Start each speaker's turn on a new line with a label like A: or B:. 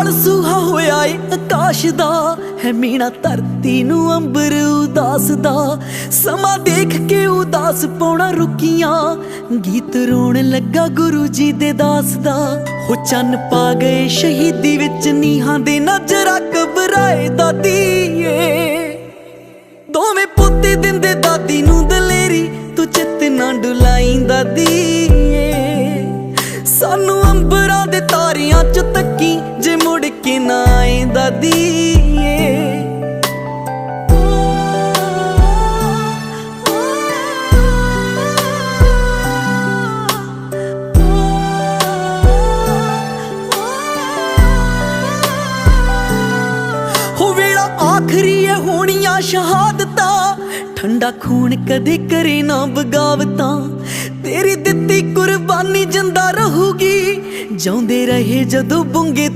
A: ਨਾਲ ਸੁਹਾ ਹੋਇਆ ਏ ਆਕਾਸ਼ ਦਾ, ਹੈ ਮੀਣਾ ਧਰਤੀ ਨੂੰ ਅੰਬਰ ਉਦਾਸ ਦਾ। ਸਮਾਂ ਦੇਖ ਕੇ ਉਦਾਸ ਪੌਣਾ ਰੁਕੀਆਂ, ਗੀਤ ਰੋਣ ਲੱਗਾ ਗੁਰੂ ਜੀ ਦੇ ਦਾਸ ਦਾ। ਹੋ ਚੰਨ ਪਾ ਗਏ ਸ਼ਹੀਦੀ ਵਿੱਚ ਨੀਹਾਂ ਦੇ ਨਜ਼ਰਾ ਘਬਰਾਏ ਦਾਦੀਏ ਦੋਵੇਂ ਪੁੱਤੇ ਦਿੰਦੇ ਦਾਦੀ ਨੂੰ ਦਲੇਰੀ, ਤੂੰ ਚਿੱਤ ਨਾ ਡੁਲਾਈ ਦਾਦੀਏ ਸਾਨੂੰ ਅੰਬਰਾਂ ਦੇ ਤਾਰਿਆਂ ਚ ਆਏ ਦਾਦੀਏ ਵੇਲਾ ਆਖਰੀ ਹੈ ਹੋਣੀਆਂ ਸ਼ਹਾਦਤਾਂ। ਠੰਡਾ ਖੂਨ ਕਦੇ ਕਰੇ ਨਾ ਬਗਾਵਤਾਂ ਤੇਰੀ ਦਿੱਤੀ ਕੁਰਬਾਨੀ ਜਿੰਦਾ ਰਹੂਗੀ। ਜਿਉਂਦੇ ਰਹੇ ਜਦੋਂ ਬੁੰਗੇ